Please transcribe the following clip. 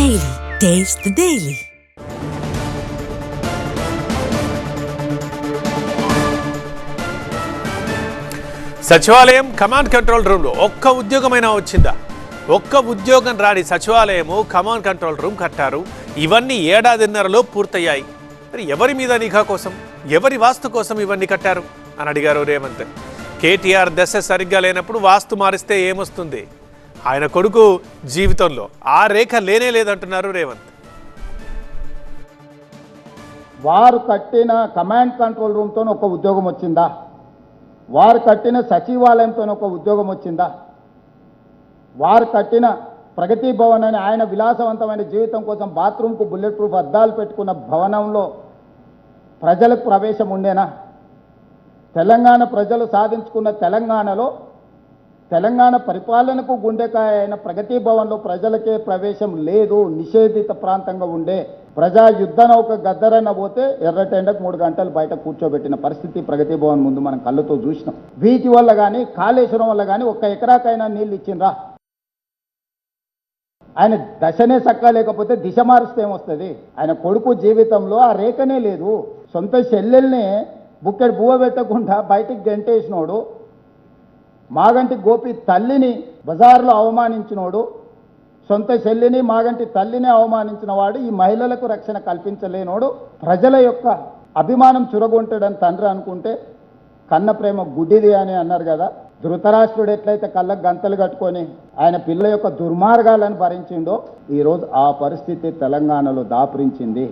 Daily. Taste the Daily. సచివాలయం command control రూమ్లో ఒక్క ఉద్యోగమైనా వచ్చిందా? ఒక్క ఉద్యోగం రాని సచివాలయము కమాండ్ కంట్రోల్ రూమ్ కట్టారు. ఇవన్నీ ఏడాదిన్నరలో పూర్తయ్యాయి. మరి ఎవరి మీద నిఘా కోసం? ఎవరి వాస్తు కోసం ఇవన్నీ కట్టారు? అని అడిగారు రేవంత్. కేటీఆర్ దశ సరిగ్గా లేనప్పుడు వాస్తు మారిస్తే ఏమొస్తుంది? ఆయన కొడుకు జీవితంలో ఆ రేఖ లేనే లేదంటున్నారు రేవంత్. వారు కట్టిన కమాండ్ కంట్రోల్ రూమ్తో ఒక ఉద్యోగం వచ్చిందా? వారు కట్టిన సచివాలయంతో ఒక ఉద్యోగం వచ్చిందా? వారు కట్టిన ప్రగతి భవన్ అని ఆయన విలాసవంతమైన జీవితం కోసం బాత్రూమ్కు బుల్లెట్ ప్రూఫ్ అద్దాలు పెట్టుకున్న భవనంలో ప్రజలకు ప్రవేశం ఉండేనా? తెలంగాణ ప్రజలు సాధించుకున్న తెలంగాణలో తెలంగాణ పరిపాలనకు గుండెకాయ అయిన ప్రగతి భవన్లో ప్రజలకే ప్రవేశం లేదు నిషేధిత ప్రాంతంగా ఉండే ప్రజా యుద్ధ నౌక గద్దరన్న పోతే ఎర్రటెండకు మూడు గంటలు బయట కూర్చోబెట్టిన పరిస్థితి ప్రగతి భవన్ ముందు మనం కళ్ళతో చూసినాం. వీటి వల్ల కానీ కాళేశ్వరం వల్ల కానీ ఒక్క ఎకరాకైనా నీళ్ళు ఇచ్చిండ్రా? ఆయన దశనే చక్కా లేకపోతే దిశ మారిస్తే ఏమొస్తుంది? ఆయన కొడుకు జీవితంలో ఆ రేఖనే లేదు. సొంత చెల్లెల్ని బుక్కెడు బువ్వ పెట్టకుండా బయటికి గంటేసినోడు మాగంటి గోపి తల్లిని బజార్లో అవమానించినోడు సొంత చెల్లిని మాగంటి తల్లిని అవమానించిన వాడు ఈ మహిళలకు రక్షణ కల్పించలేనోడు ప్రజల యొక్క అభిమానం చురగొంటాడని తండ్రి అనుకుంటే కన్న ప్రేమ గుడ్డిది అని అన్నారు కదా. ధృతరాష్ట్రుడు ఎట్లయితే కళ్ళకు గంతలు కట్టుకొని ఆయన పిల్ల యొక్క దుర్మార్గాలను భరించిండో ఈరోజు ఆ పరిస్థితి తెలంగాణలో దాపురించింది.